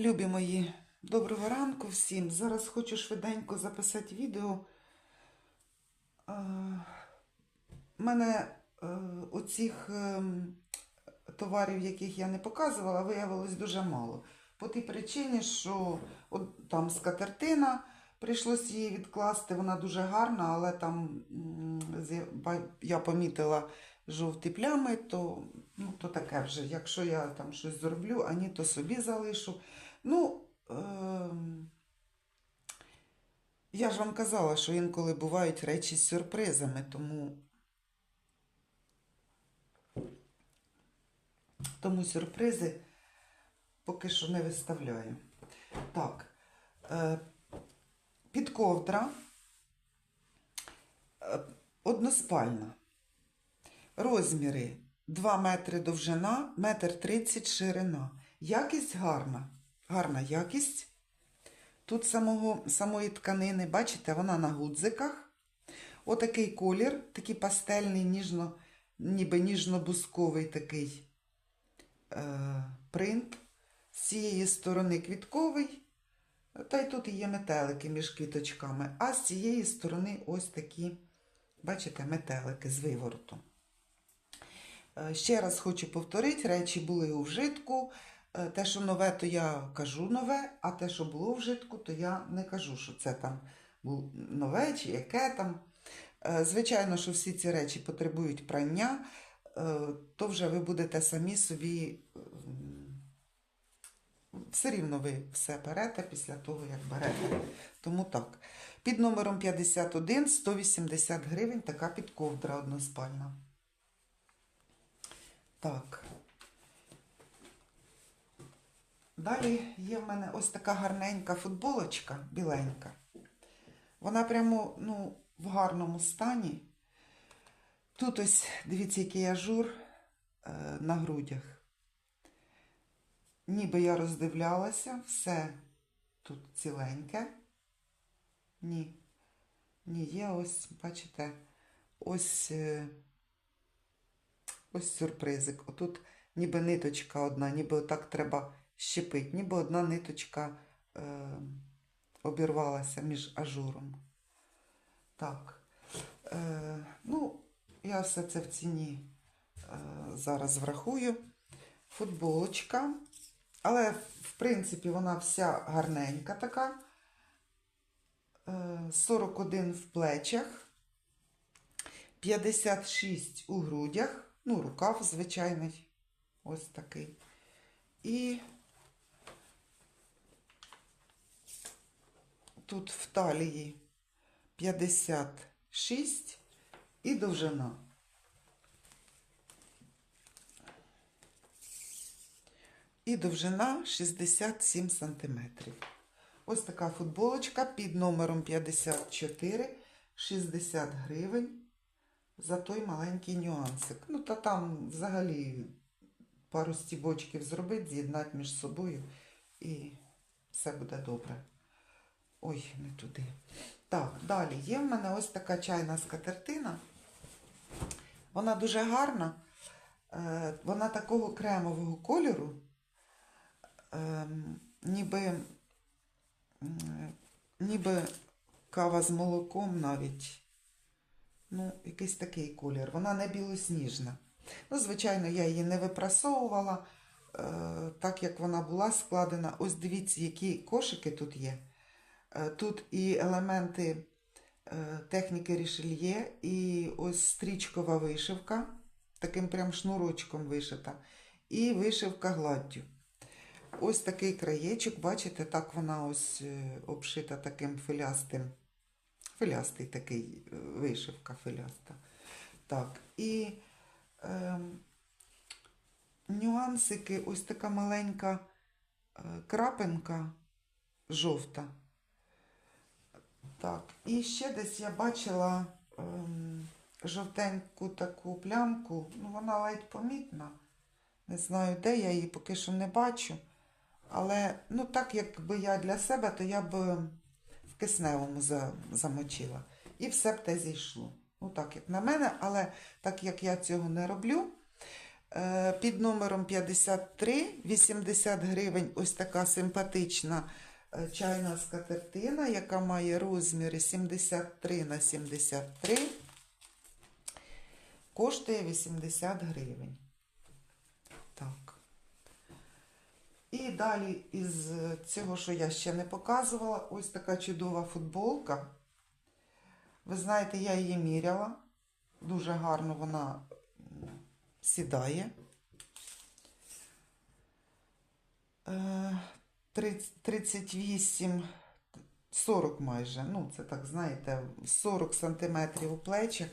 Любі мої, доброго ранку всім. Зараз хочу швиденько записати відео. У мене е, оцих ем, товарів, яких я не показувала, виявилось дуже мало. По тій причині, що от, там скатертина, прийшлось її відкласти, вона дуже гарна, але там я помітила жовті плями, то, ну, то таке вже. Якщо я там щось зроблю, ані то собі залишу. Ну, ем, я ж вам казала, що інколи бувають речі з сюрпризами, тому, тому сюрпризи поки що не виставляю. Так, е, підковдра е, односпальна. Розміри 2 метри довжина, метр 30 ширина. Якість гарна. Гарна якість. Тут самого, самої тканини, бачите, вона на гудзиках. Отакий колір, такий пастельний, ніжно, ніби ніжно-бусковий такий е, принт. З цієї сторони квітковий, та й тут є метелики між квіточками. А з цієї сторони ось такі, бачите, метелики з виворотом. Е, Ще раз хочу повторити, речі були у вжитку. Е, Те, що нове, то я кажу нове, а те, що було вжитку, то я не кажу, що це там нове чи яке там. Е, Звичайно, що всі ці речі потребують прання, е, то вже ви будете самі собі. Все рівно ви все берете після того, як берете. Тому так. Під номером 51 180 гривень така підковдра односпальна. Так. Далі є в мене ось така гарненька футболочка, біленька. Вона прямо ну, в гарному стані. Тут ось, дивіться, який ажур е, на грудях. Ніби я роздивлялася, все тут ціленьке. Ні. Ні, є ось, бачите, ось. Е, Ось сюрпризик. Отут ніби ниточка одна, ніби отак треба щепити, ніби одна ниточка е, обірвалася між ажуром. Так. Е, ну, я все це в ціні е, зараз врахую. Футболочка. Але, в принципі, вона вся гарненька така. Е, 41 в плечах. 56 у грудях. Ну, рукав звичайний. Ось такий. І тут в талії 56 і довжина. І довжина 67 сантиметрів. Ось така футболочка під номером 54, 60 гривень за той маленький нюансик. Ну, та там взагалі пару стібочків зробити, з'єднати між собою і все буде добре. Ой, не туди. Так, далі є в мене ось така чайна скатертина. Вона дуже гарна. Е, Вона такого кремового кольору, ем, ніби, ніби кава з молоком навіть. Ну, якийсь такий колір. Вона не білосніжна. Ну, звичайно, я її не випрасовувала, е, так як вона була складена. Ось дивіться, які кошики тут є. Е, тут і елементи е, техніки рішельє, і ось стрічкова вишивка, таким прям шнурочком вишита, і вишивка гладдю. Ось такий краєчок, бачите, так вона ось е, обшита таким филястим Филястий такий вишивка филяста. Так, і е, нюансики, ось така маленька крапинка жовта. Так, і ще десь я бачила е, жовтеньку таку плямку, ну вона ледь помітна. Не знаю, де я її поки що не бачу. Але, ну, так якби я для себе, то я б в кисневому за- замочила. І все б те зійшло. Ну, так, як на мене, але так як я цього не роблю, Е, Під номером 53 80 гривень ось така симпатична чайна скатертина, яка має розміри 73 на 73. Коштує 80 гривень. Так. І далі із е, цього, що я ще не показувала, ось така чудова футболка. Ви знаєте, я її міряла. Дуже гарно вона сідає. Е, 38, 40 майже. Ну, це так, знаєте, 40 сантиметрів у плечах.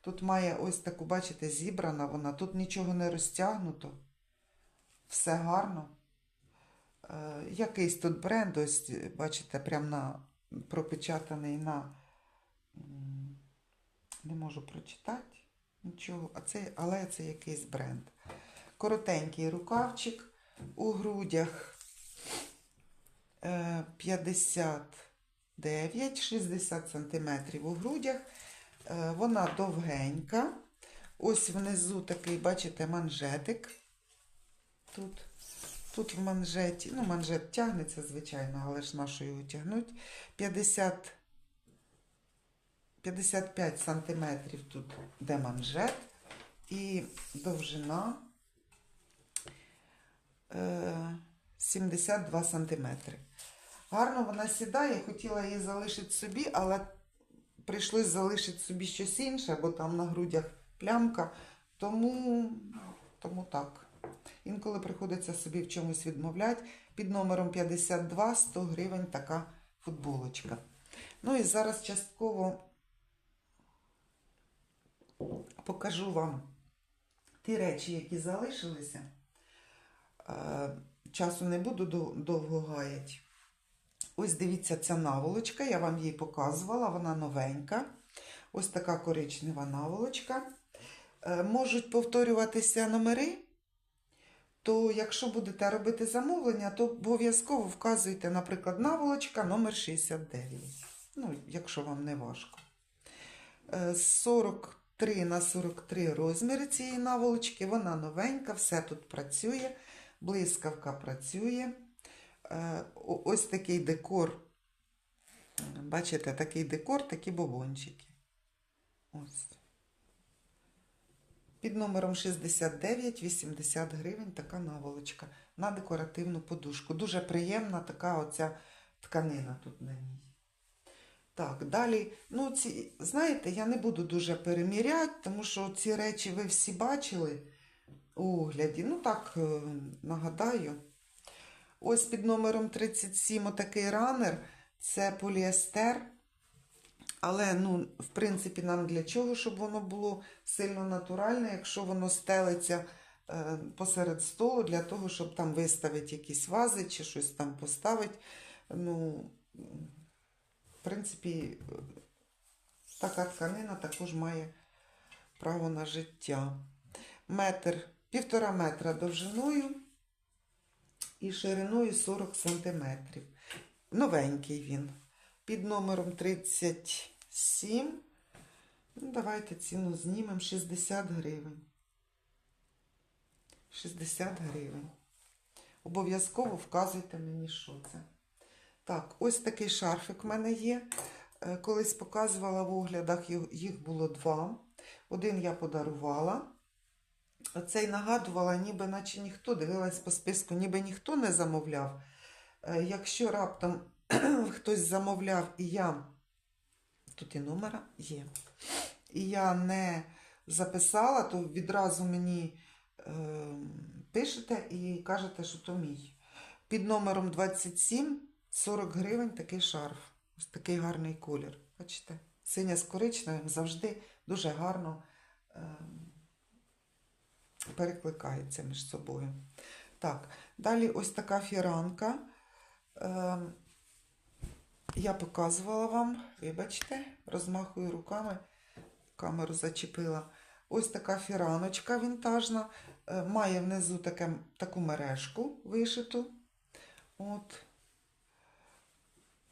Тут має ось таку, бачите, зібрана вона. Тут нічого не розтягнуто. Все гарно. Е, якийсь тут бренд, ось, бачите, прям на пропечатаний на. Не можу прочитати нічого, а це, але це якийсь бренд. Коротенький рукавчик у грудях 59-60 сантиметрів у грудях. Е, Вона довгенька. Ось внизу такий, бачите, манжетик. Тут, тут в манжеті, ну, манжет тягнеться, звичайно, але ж на що його тягнуть. 50, 55 сантиметрів тут де манжет. І довжина е, 72 сантиметри. Гарно вона сідає, хотіла її залишити собі, але прийшлось залишити собі щось інше, бо там на грудях плямка. Тому, тому так. Інколи приходиться собі в чомусь відмовляти. Під номером 52 100 гривень така футболочка. Ну і зараз частково покажу вам ті речі, які залишилися. Е, Часу не буду довго гаяти. Ось дивіться, ця наволочка, я вам її показувала, вона новенька. Ось така коричнева наволочка. Е, Можуть повторюватися номери, то якщо будете робити замовлення, то обов'язково вказуйте, наприклад, наволочка номер 69. Ну, якщо вам не важко. Е, 43 на 43 розміри цієї наволочки, вона новенька, все тут працює, блискавка працює. Е, Ось такий декор. Бачите, такий декор, такі бобончики. Ось. Під номером 69 80 гривень така наволочка на декоративну подушку. Дуже приємна така оця тканина тут на ній. Так, далі, ну, ці, знаєте, я не буду дуже переміряти, тому що ці речі ви всі бачили огляді. Ну, так, е, нагадаю. Ось під номером 37 отакий ранер. Це поліестер. Але, ну, в принципі, нам для чого, щоб воно було сильно натуральне, якщо воно стелиться е, посеред столу, для того, щоб там виставити якісь вази чи щось там поставити. Ну, в принципі, така тканина також має право на життя. Метр, півтора метра довжиною і шириною 40 сантиметрів. Новенький він. Під номером 37. Ну, давайте ціну знімемо 60 гривень. 60 гривень. Обов'язково вказуйте мені, що це. Так, ось такий шарфик в мене є. Е, Колись показувала в оглядах, їх було два. Один я подарувала. Оцей нагадувала, ніби наче ніхто дивилась по списку, ніби ніхто не замовляв. Е, Якщо раптом хтось замовляв і я, тут і номера є, і я не записала, то відразу мені е, пишете і кажете, що то мій. Під номером 27 40 гривень такий шарф. Ось такий гарний колір. Бачите? Синя з коричневим завжди дуже гарно е, перекликається між собою. Так, далі ось така фіранка. Е, я показувала вам, вибачте, розмахую руками, камеру зачепила. Ось така фіраночка вінтажна. Е, має внизу таке, таку мережку вишиту. От.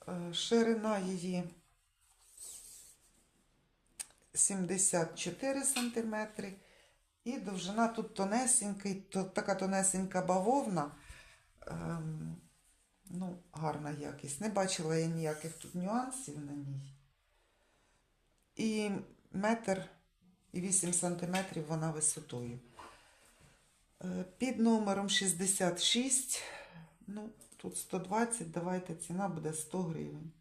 Е, Ширина її 74 см І довжина тут тонесенький, то, така тонесенька бавовна. Ем, ну, гарна якість. Не бачила я ніяких тут нюансів на ній. І метр і 8 сантиметрів вона висотою. Е, Під номером 66, ну, тут 120, давайте ціна буде 100 гривень.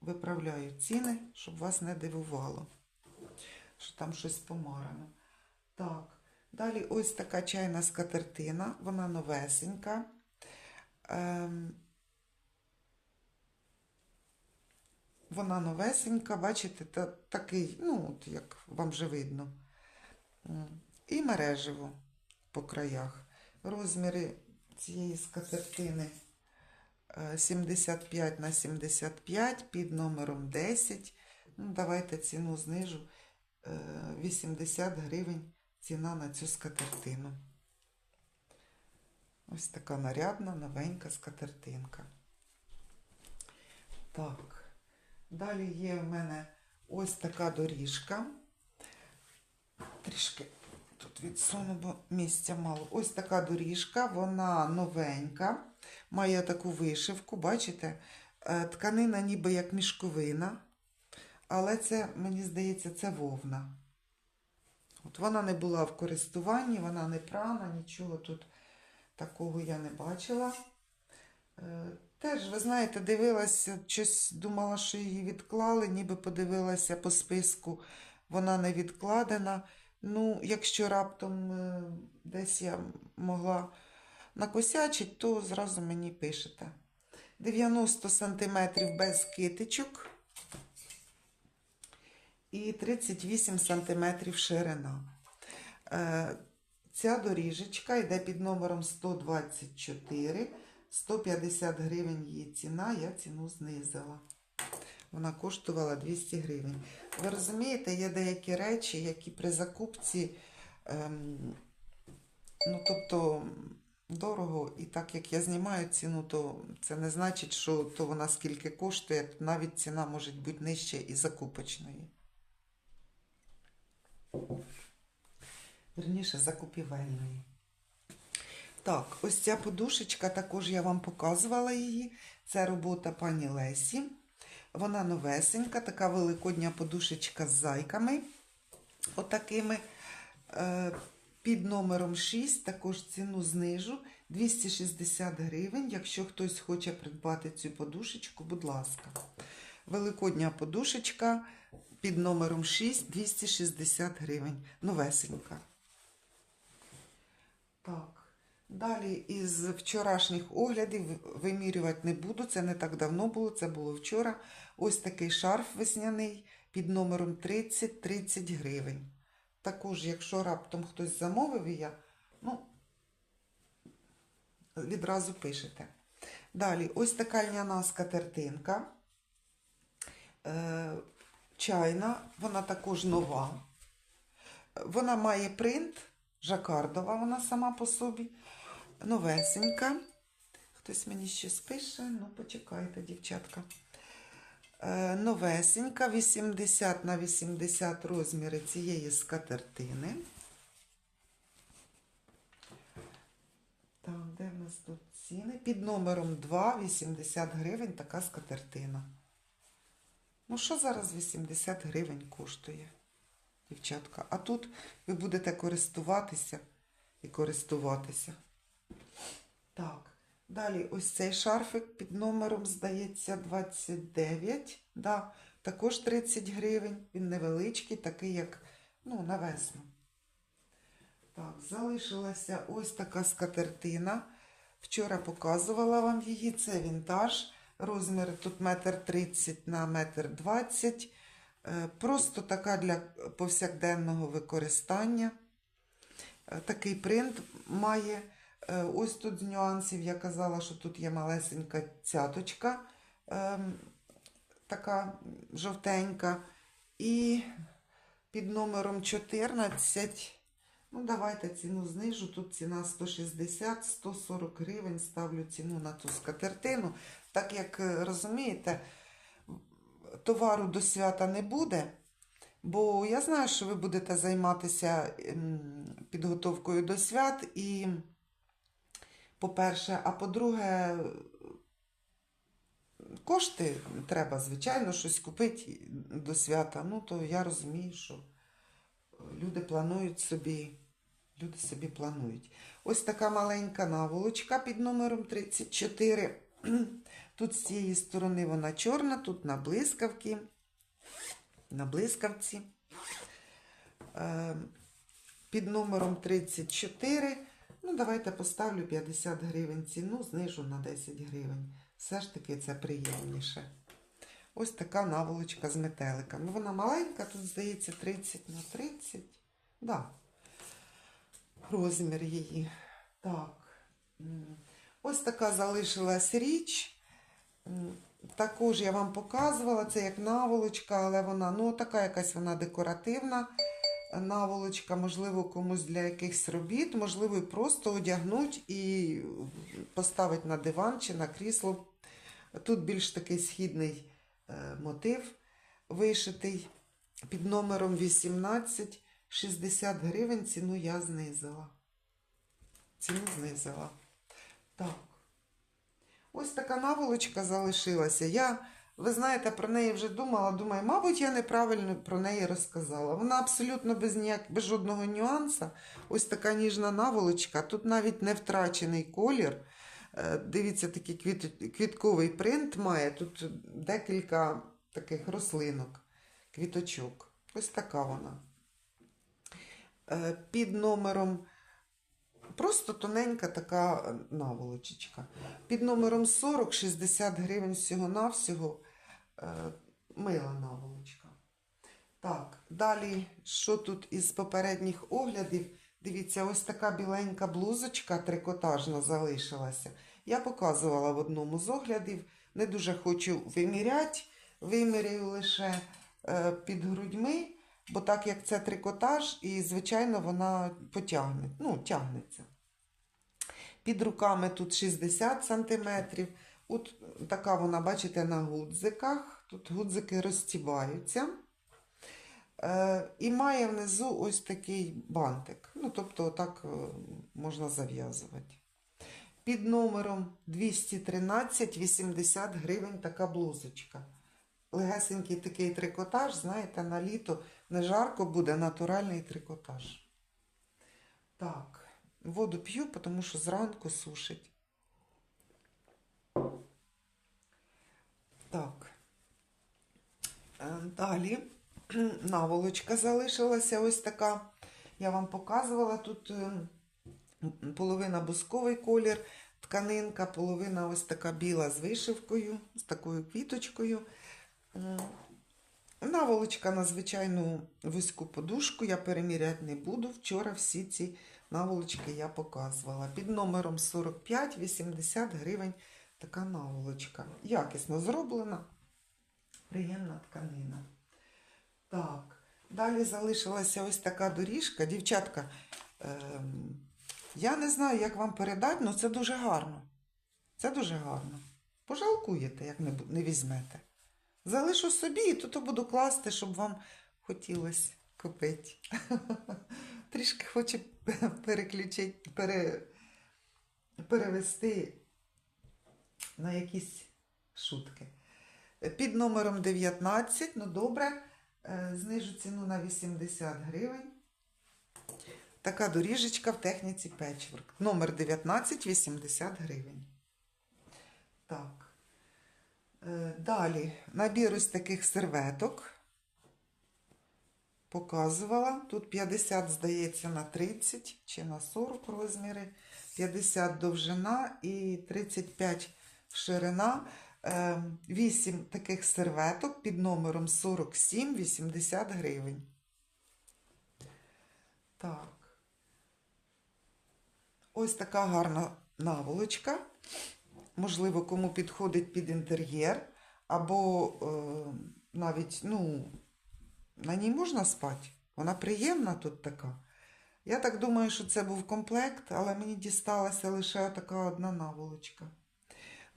Виправляю ціни, щоб вас не дивувало, що там щось помарано. Так, далі ось така чайна скатертина, вона новесенька. Ем, вона новесенька, бачите, та, такий, ну, от як вам вже видно. І мережево по краях. Розміри цієї скатертини е, 75 на 75 під номером 10. Ну, давайте ціну знижу. Е, 80 гривень ціна на цю скатертину. Ось така нарядна, новенька скатертинка. Так. Далі є в мене ось така доріжка. Трішки тут відсуну, бо місця мало. Ось така доріжка, вона новенька, має таку вишивку, бачите? Е, Тканина ніби як мішковина, але це, мені здається, це вовна. От вона не була в користуванні, вона не прана, нічого тут такого я не бачила. Е, Теж, ви знаєте, дивилася, щось думала, що її відклали, ніби подивилася по списку, вона не відкладена. Ну, якщо раптом е, десь я могла накосячити, то зразу мені пишете. 90 см без китичок і 38 см ширина. Е, Ця доріжечка йде під номером 124, 150 гривень її ціна, я ціну знизила. Вона коштувала 200 гривень. Ви розумієте, є деякі речі, які при закупці, ем, ну тобто дорого, і так як я знімаю ціну, то це не значить, що то вона скільки коштує, навіть ціна може бути нижча і закупочної. Верніше, закупівельної. Так, ось ця подушечка, також я вам показувала її. Це робота пані Лесі. Вона новесенька, така великодня подушечка з зайками. Отакими. Е, Під номером 6 також ціну знижу 260 гривень. Якщо хтось хоче придбати цю подушечку, будь ласка. Великодня подушечка під номером 6 260 гривень. Новесенька. Так. Далі із вчорашніх оглядів вимірювати не буду. Це не так давно було, це було вчора. Ось такий шарф весняний під номером 30-30 гривень. Також, якщо раптом хтось замовив, я, ну, відразу пишете. Далі, ось така льняна скатертинка. Чайна, вона також нова. Вона має принт, жакардова вона сама по собі. Новесенька. Хтось мені щось пише, ну почекайте, дівчатка. Е, новесенька, 80 на 80 розміри цієї скатертини. Так, де в нас тут ціни? Під номером 2, 80 гривень така скатертина. Ну, що зараз 80 гривень коштує, дівчатка? А тут ви будете користуватися і користуватися. Так, далі ось цей шарфик під номером, здається, 29. Да, також 30 гривень. Він невеличкий, такий, як ну, на весну. Так, залишилася ось така скатертина. Вчора показувала вам її. Це вінтаж. Розмір тут метр 30 на метр 20. Е, Просто така для повсякденного використання. Е, Такий принт має. Е, Ось тут з нюансів я казала, що тут є малесенька цяточка, ем, така жовтенька. І під номером 14, ну давайте ціну знижу. Тут ціна 160-140 гривень. Ставлю ціну на ту скатертину. Так як е, розумієте, товару до свята не буде. Бо я знаю, що ви будете займатися ем, підготовкою до свят і, по-перше, а по-друге, кошти треба, звичайно, щось купити до свята. Ну, то я розумію, що люди планують собі, люди собі планують. Ось така маленька наволочка під номером 34. Тут з цієї сторони вона чорна, тут на блискавки, на блискавці. Е, Під номером 34. Ну, давайте поставлю 50 гривень ціну, знижу на 10 гривень. Все ж таки це приємніше. Ось така наволочка з метеликами. Вона маленька, тут, здається, 30 на 30. Да. Розмір її. Так. Ось така залишилась річ. Також я вам показувала, це як наволочка, але вона, ну, така якась вона декоративна наволочка, можливо, комусь для якихось робіт, можливо, і просто одягнуть і поставить на диван чи на крісло. Тут більш такий східний мотив вишитий під номером 18. 60 гривень ціну я знизила. Ціну знизила. Так. Ось така наволочка залишилася. Я, ви знаєте, про неї вже думала. Думаю, мабуть, я неправильно про неї розказала. Вона абсолютно без ніяк, без жодного нюанса. Ось така ніжна наволочка. Тут навіть не втрачений колір. Е, Дивіться, такий квіт, квітковий принт має. Тут декілька таких рослинок, квіточок. Ось така вона. Е, Під номером Просто тоненька така наволочечка. Під номером 40 60 гривень всього-навсього е, мила наволочка. Так, далі, що тут із попередніх оглядів? Дивіться, ось така біленька блузочка трикотажна залишилася. Я показувала в одному з оглядів. Не дуже хочу виміряти, виміряю лише е, під грудьми, бо так як це трикотаж, і, звичайно, вона потягне, ну, тягнеться. Під руками тут 60 см. От така вона, бачите, на гудзиках. Тут гудзики розтібаються. Е, і має внизу ось такий бантик. Ну, тобто, отак е, можна зав'язувати. Під номером 213 80 гривень така блузочка. Легесенький такий трикотаж, знаєте, на літо не жарко буде натуральний трикотаж. Так, воду п'ю, тому що зранку сушить. Так. Е, Далі наволочка залишилася ось така. Я вам показувала тут е, половина бусковий колір, тканинка, половина ось така біла з вишивкою, з такою квіточкою. Наволочка на звичайну вузьку подушку, я переміряти не буду. Вчора всі ці наволочки я показувала. Під номером 45 80 гривень така наволочка. Якісно зроблена, приємна тканина. Так, далі залишилася ось така доріжка. Дівчатка, ем, я не знаю, як вам передати, але це дуже гарно. Це дуже гарно. Пожалкуєте, як не, не візьмете. Залишу собі, і тут буду класти, щоб вам хотілося купити. Трішки хочу переключити, пере, перевести на якісь шутки. Під номером 19, ну добре, е, знижу ціну на 80 гривень. Така доріжечка в техніці печворк. Номер 19, 80 гривень. Так. Е, Далі набір ось таких серветок. Показувала. Тут 50, здається, на 30 чи на 40 розміри. 50 довжина і 35 ширина. 8 таких серветок під номером 47 80 гривень. Так. Ось така гарна наволочка. Можливо, кому підходить під інтер'єр, або е, навіть, ну, на ній можна спати. Вона приємна тут така. Я так думаю, що це був комплект, але мені дісталася лише така одна наволочка.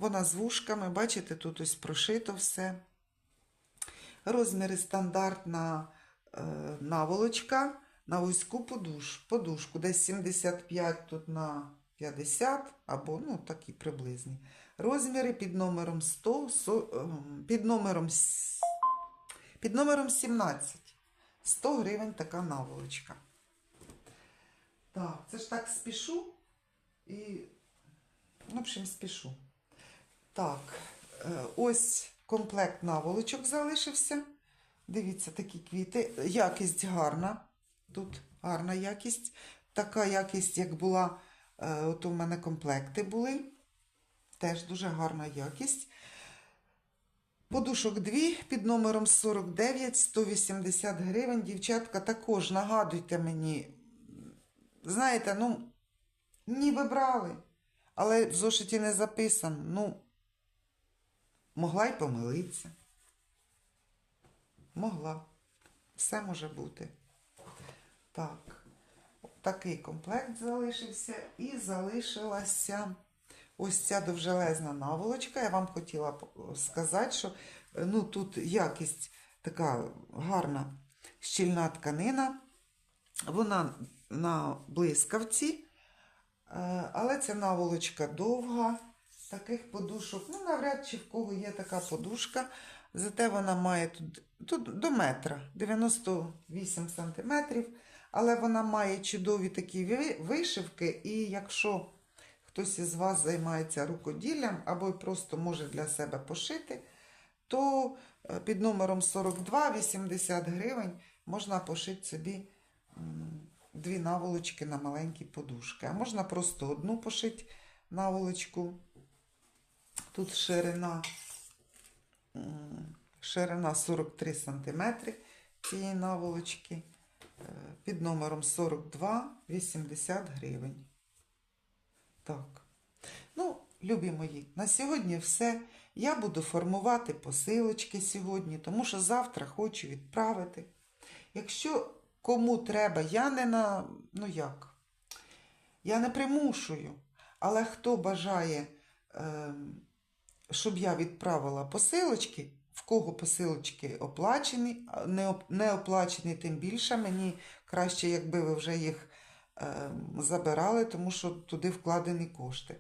Вона з вушками, бачите, тут ось прошито все. Розміри стандартна е, наволочка на вузьку подуш, подушку. Десь 75 тут на 50, або ну, такі приблизні. Розміри під номером 100, со- ем, під номером, під номером 17. 100 гривень така наволочка. Так, це ж так спішу і, в общем, спішу. Так, е, ось комплект наволочок залишився. Дивіться, такі квіти. Якість гарна. Тут гарна якість. Така якість, як була, е, от у мене комплекти були. Теж дуже гарна якість. Подушок дві під номером 49, 180 гривень. Дівчатка, також нагадуйте мені. Знаєте, ну, ніби брали, але в зошиті не записано. Ну, могла й помилитися. Могла. Все може бути. Так, такий комплект залишився. І залишилася ось ця довжелезна наволочка. Я вам хотіла сказати, що е, ну, тут якість така гарна щільна тканина. Вона на блискавці, е, але ця наволочка довга. Таких подушок, ну, навряд чи в кого є така подушка. Зате вона має тут, тут до метра 98 сантиметрів, але вона має чудові такі вишивки, і якщо хтось із вас займається рукоділлям або просто може для себе пошити, то е, під номером 42 80 гривень можна пошити собі дві наволочки на маленькі подушки. А можна просто одну пошити наволочку. Тут ширина, ширина 43 см цієї наволочки. Е, Під номером 42 80 гривень. Так. Ну, любі мої, на сьогодні все. Я буду формувати посилочки сьогодні, тому що завтра хочу відправити. Якщо кому треба, я не на. Ну як? Я не примушую. Але хто бажає, ем, щоб я відправила посилочки, в кого посилочки оплачені, не, оплачені, тим більше мені краще, якби ви вже їх ем, забирали, тому що туди вкладені кошти.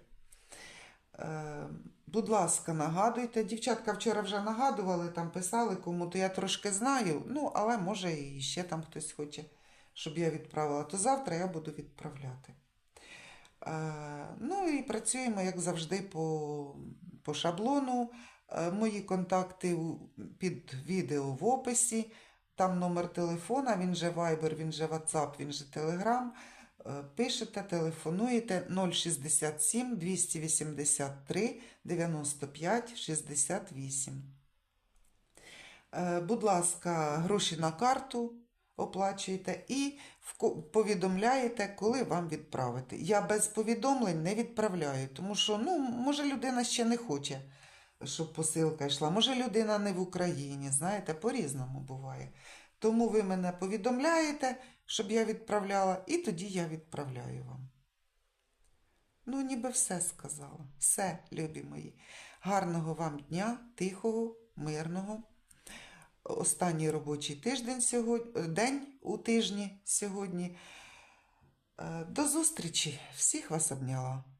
Е, Будь ласка, нагадуйте. Дівчатка вчора вже нагадували, там писали кому, то я трошки знаю. Ну, але може і ще там хтось хоче, щоб я відправила. То завтра я буду відправляти. Е, Ну і працюємо, як завжди, по, по шаблону. Е, Мої контакти під відео в описі. Там номер телефона, він же Viber, він же WhatsApp, він же Telegram. Е, Пишете, телефонуєте 067 283 95 68. Е, Будь ласка, гроші на карту оплачуєте і повідомляєте, коли вам відправити. Я без повідомлень не відправляю, тому що, ну, може, людина ще не хоче, щоб посилка йшла. Може, людина не в Україні, знаєте, по-різному буває. Тому ви мене повідомляєте, щоб я відправляла, і тоді я відправляю вам. Ну, ніби все сказала. Все, любі мої. Гарного вам дня, тихого, мирного. Останній робочий тиждень сьогодні, день у тижні сьогодні. Е, До зустрічі! Всіх вас обняла.